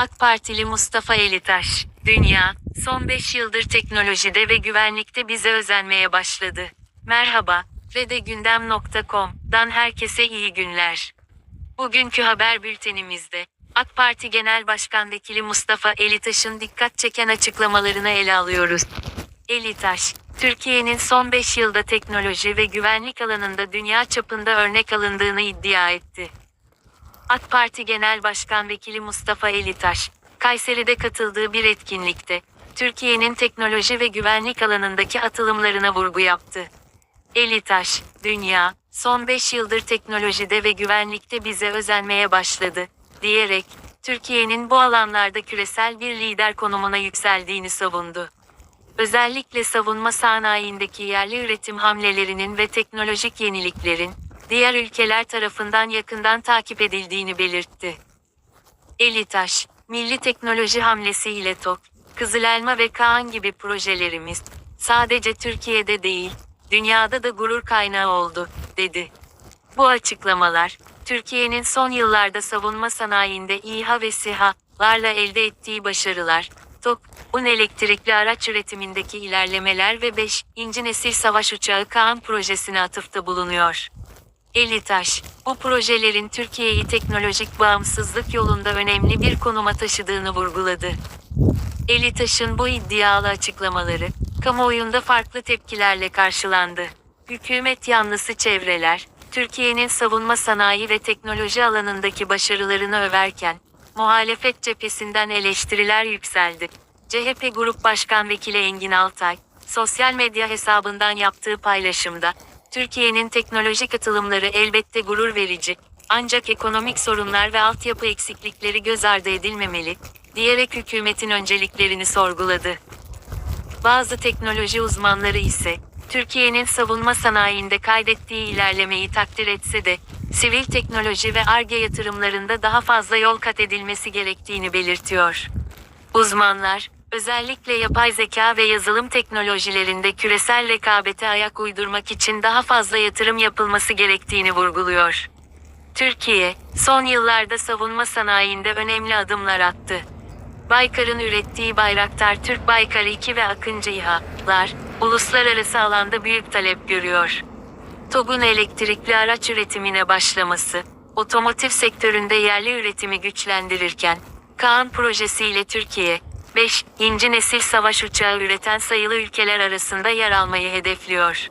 AK Partili Mustafa Elitaş, Dünya, son 5 yıldır teknolojide ve güvenlikte bize özenmeye başladı. Merhaba, redegündem.com'dan herkese iyi günler. Bugünkü haber bültenimizde, AK Parti Genel Başkan Vekili Mustafa Elitaş'ın dikkat çeken açıklamalarını ele alıyoruz. Elitaş, Türkiye'nin son 5 yılda teknoloji ve güvenlik alanında dünya çapında örnek alındığını iddia etti. AK Parti Genel Başkan Vekili Mustafa Elitaş, Kayseri'de katıldığı bir etkinlikte, Türkiye'nin teknoloji ve güvenlik alanındaki atılımlarına vurgu yaptı. Elitaş, dünya, son 5 yıldır teknolojide ve güvenlikte bize özenmeye başladı, diyerek, Türkiye'nin bu alanlarda küresel bir lider konumuna yükseldiğini savundu. Özellikle savunma sanayindeki yerli üretim hamlelerinin ve teknolojik yeniliklerin, diğer ülkeler tarafından yakından takip edildiğini belirtti. Elitaş, milli teknoloji hamlesi ile TOK, Kızılelma ve Kaan gibi projelerimiz, sadece Türkiye'de değil, dünyada da gurur kaynağı oldu, dedi. Bu açıklamalar, Türkiye'nin son yıllarda savunma sanayinde İHA ve SİHA'larla elde ettiği başarılar, TOK, un elektrikli araç üretimindeki ilerlemeler ve 5. nesil savaş uçağı Kaan projesine atıfta bulunuyor. Elitaş, bu projelerin Türkiye'yi teknolojik bağımsızlık yolunda önemli bir konuma taşıdığını vurguladı. Elitaş'ın bu iddialı açıklamaları, kamuoyunda farklı tepkilerle karşılandı. Hükümet yanlısı çevreler, Türkiye'nin savunma sanayi ve teknoloji alanındaki başarılarını överken, muhalefet cephesinden eleştiriler yükseldi. CHP Grup Başkan Vekili Engin Altay, sosyal medya hesabından yaptığı paylaşımda, Türkiye'nin teknolojik atılımları elbette gurur verici, ancak ekonomik sorunlar ve altyapı eksiklikleri göz ardı edilmemeli, diyerek hükümetin önceliklerini sorguladı. Bazı teknoloji uzmanları ise, Türkiye'nin savunma sanayinde kaydettiği ilerlemeyi takdir etse de, sivil teknoloji ve ARGE yatırımlarında daha fazla yol kat edilmesi gerektiğini belirtiyor. Uzmanlar, özellikle yapay zeka ve yazılım teknolojilerinde küresel rekabete ayak uydurmak için daha fazla yatırım yapılması gerektiğini vurguluyor. Türkiye, son yıllarda savunma sanayinde önemli adımlar attı. Baykar'ın ürettiği Bayraktar Türk Baykar 2 ve Akıncı İHA'lar, uluslararası alanda büyük talep görüyor. TOG'un elektrikli araç üretimine başlaması, otomotiv sektöründe yerli üretimi güçlendirirken, Kaan projesiyle Türkiye, 5. nesil savaş uçağı üreten sayılı ülkeler arasında yer almayı hedefliyor.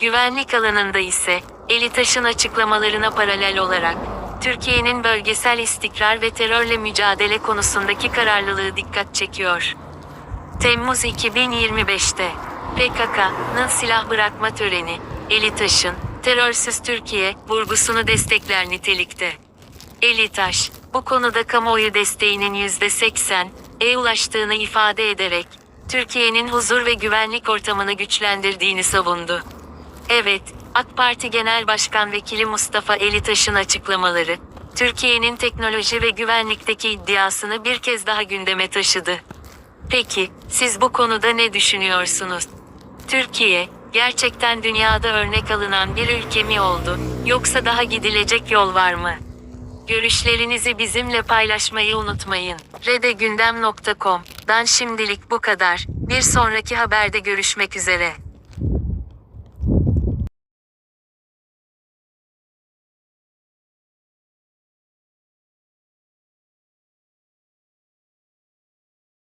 Güvenlik alanında ise, Elitaş'ın açıklamalarına paralel olarak, Türkiye'nin bölgesel istikrar ve terörle mücadele konusundaki kararlılığı dikkat çekiyor. Temmuz 2025'te PKK'nın silah bırakma töreni, Elitaş'ın terörsüz Türkiye vurgusunu destekler nitelikte. Elitaş, bu konuda kamuoyu desteğinin %80'e ulaştığını ifade ederek, Türkiye'nin huzur ve güvenlik ortamını güçlendirdiğini savundu. Evet, AK Parti Genel Başkan Vekili Mustafa Elitaş'ın açıklamaları, Türkiye'nin teknoloji ve güvenlikteki iddiasını bir kez daha gündeme taşıdı. Peki, siz bu konuda ne düşünüyorsunuz? Türkiye, gerçekten dünyada örnek alınan bir ülke mi oldu, yoksa daha gidilecek yol var mı? Görüşlerinizi bizimle paylaşmayı unutmayın. redegündem.com'dan şimdilik bu kadar. Bir sonraki haberde görüşmek üzere.